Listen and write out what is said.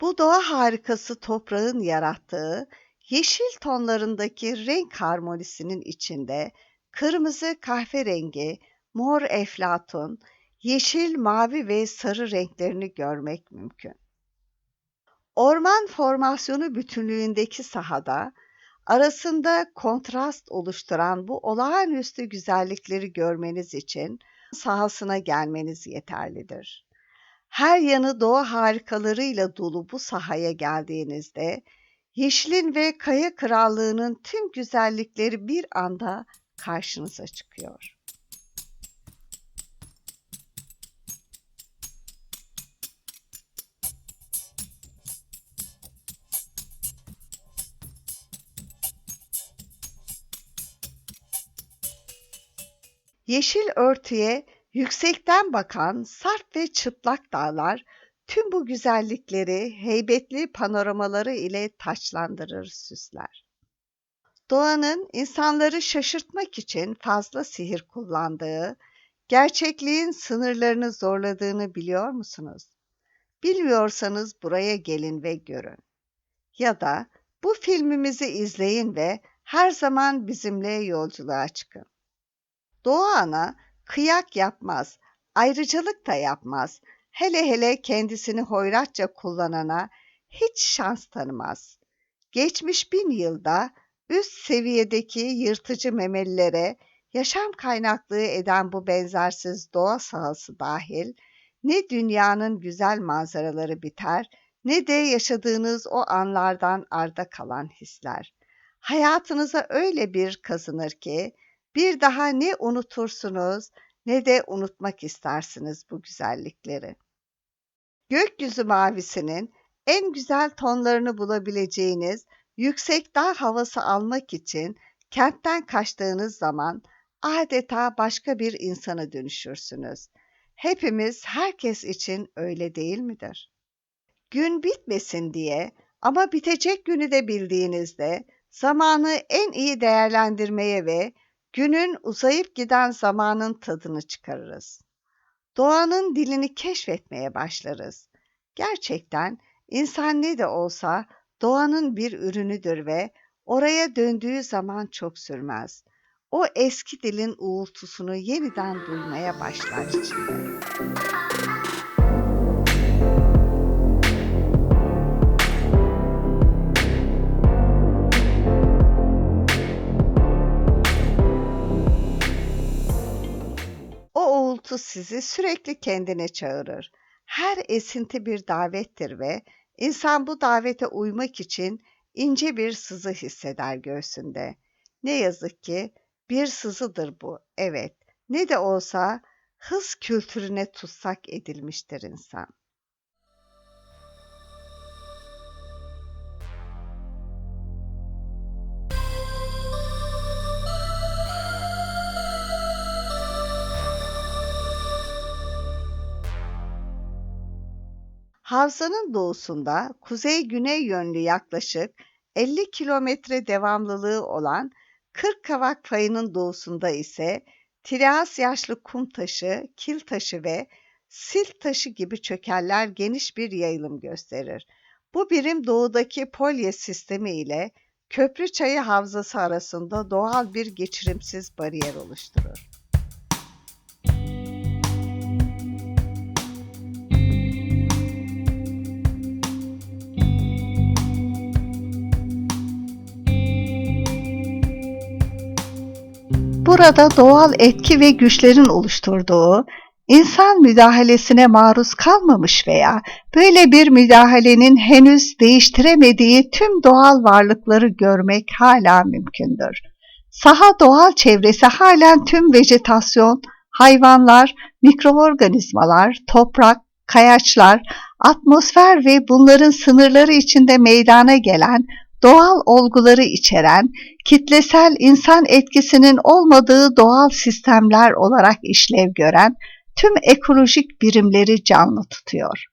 Bu doğa harikası toprağın yarattığı yeşil tonlarındaki renk harmonisinin içinde kırmızı kahverengi, mor eflatun, yeşil, mavi ve sarı renklerini görmek mümkün. Orman formasyonu bütünlüğündeki sahada arasında kontrast oluşturan bu olağanüstü güzellikleri görmeniz için sahasına gelmeniz yeterlidir. Her yanı doğa harikalarıyla dolu bu sahaya geldiğinizde yeşilin ve kaya krallığının tüm güzellikleri bir anda karşınıza çıkıyor. Yeşil örtüye yüksekten bakan sarp ve çıplak dağlar tüm bu güzellikleri heybetli panoramaları ile taçlandırır, süsler. Doğanın insanları şaşırtmak için fazla sihir kullandığı, gerçekliğin sınırlarını zorladığını biliyor musunuz? Bilmiyorsanız buraya gelin ve görün. Ya da bu filmimizi izleyin ve her zaman bizimle yolculuğa çıkın. Doğa ana kıyak yapmaz, ayrıcalık da yapmaz. Hele hele kendisini hoyratça kullanana hiç şans tanımaz. Geçmiş bin yılda üst seviyedeki yırtıcı memelilere yaşam kaynaklığı eden bu benzersiz doğa sahası dahil ne dünyanın güzel manzaraları biter ne de yaşadığınız o anlardan arda kalan hisler. Hayatınıza öyle bir kazınır ki bir daha ne unutursunuz ne de unutmak istersiniz bu güzellikleri. Gökyüzü mavisinin en güzel tonlarını bulabileceğiniz yüksek dağ havası almak için kentten kaçtığınız zaman adeta başka bir insana dönüşürsünüz. Hepimiz herkes için öyle değil midir? Gün bitmesin diye ama bitecek günü de bildiğinizde zamanı en iyi değerlendirmeye ve günün uzayıp giden zamanın tadını çıkarırız. Doğanın dilini keşfetmeye başlarız. Gerçekten insan ne de olsa doğanın bir ürünüdür ve oraya döndüğü zaman çok sürmez. O eski dilin uğultusunu yeniden duymaya başlar içinde. Sizi sürekli kendine çağırır. Her esinti bir davettir ve insan bu davete uymak için ince bir sızı hisseder göğsünde. Ne yazık ki bir sızıdır bu. Evet, ne de olsa hız kültürüne tutsak edilmiştir insan. Havzanın doğusunda kuzey-güney yönlü yaklaşık 50 kilometre devamlılığı olan Kırkkavak fayının doğusunda ise Trias yaşlı kum taşı, kil taşı ve silt taşı gibi çökeller geniş bir yayılım gösterir. Bu birim doğudaki polye sistemi ile Köprü Çayı Havzası arasında doğal bir geçirimsiz bariyer oluşturur. Burada doğal etki ve güçlerin oluşturduğu, insan müdahalesine maruz kalmamış veya böyle bir müdahalenin henüz değiştiremediği tüm doğal varlıkları görmek hala mümkündür. Saha doğal çevresi halen tüm vejetasyon, hayvanlar, mikroorganizmalar, toprak, kayaçlar, atmosfer ve bunların sınırları içinde meydana gelen doğal olguları içeren, kitlesel insan etkisinin olmadığı doğal sistemler olarak işlev gören tüm ekolojik birimleri canlı tutuyor.